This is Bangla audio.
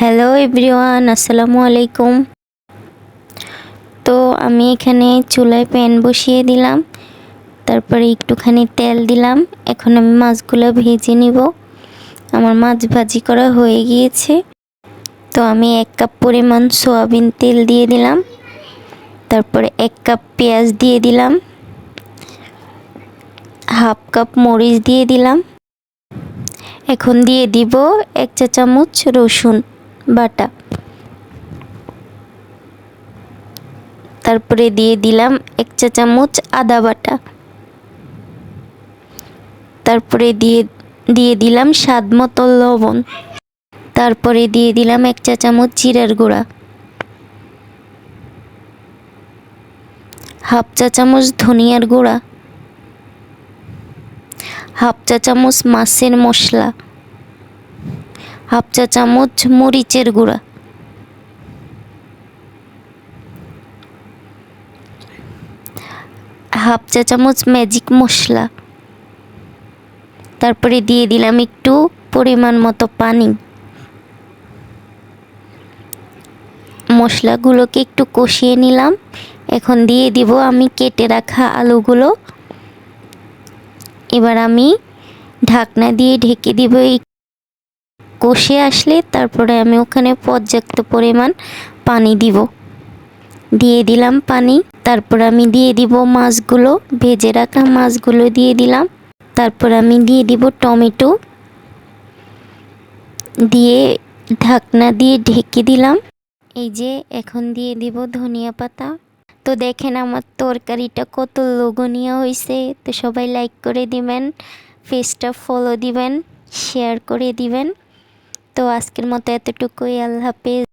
হ্যালো এভরিওয়ান, আসসালামু আলাইকুম। তো আমি এখানে চুলায় প্যান বসিয়ে দিলাম, তারপরে একটুখানি তেল দিলাম। এখন আমি মাছগুলো ভেজে নিব। আমার মাছ ভাজি করা হয়ে গিয়েছে। তো আমি এক কাপ পরিমাণ সোয়াবিন তেল দিয়ে দিলাম। তারপরে এক কাপ পেঁয়াজ দিয়ে দিলাম। হাফ কাপ মরিচ দিয়ে দিলাম। এখন দিয়ে দিব এক চা চামচ রসুন। বাটা। তারপরে দিয়ে দিলাম এক চা চামচ আদা বাটা। তারপরে দিয়ে দিয়ে দিলাম স্বাদ মতো লবণ। তারপরে দিয়ে দিলাম এক চা চামচ জিরার গুঁড়া। হাফ চা চামচ ধনিয়ার গুঁড়া। হাফ চা চামচ মাছের মশলা। হাফ চা চামচ মরিচের গুঁড়া। হাফ চা চামচ ম্যাজিক মশলা। তারপরে দিয়ে দিলাম একটু পরিমাণ মতো পানি। মশলাগুলোকে একটু কষিয়ে নিলাম। এখন দিয়ে দিব আমি কেটে রাখা আলুগুলো। এবার আমি ঢাকনা দিয়ে ঢেকে দিব এই কষে আসলে তারপরে আমি ওখানে পর্যাপ্ত পরিমাণ পানি দিব। দিয়ে দিলাম পানি, তারপর আমি দিয়ে দিব মাছগুলো, ভেজে রাখা মাছগুলো দিয়ে দিলাম। তারপর আমি দিয়ে দিব টমেটো। দিয়ে ঢাকনা দিয়ে ঢেকে দিলাম। এই যে এখন দিয়ে দিব ধনিয়া পাতা। তো দেখেন আমার তরকারিটা কত লোভনীয় হয়েছে তো সবাই লাইক করে দিবেন পেজটা ফলো দিবেন শেয়ার করে দিবেন। তো আজকের মতো এতটুকুই আল্লাহ হাফেজ।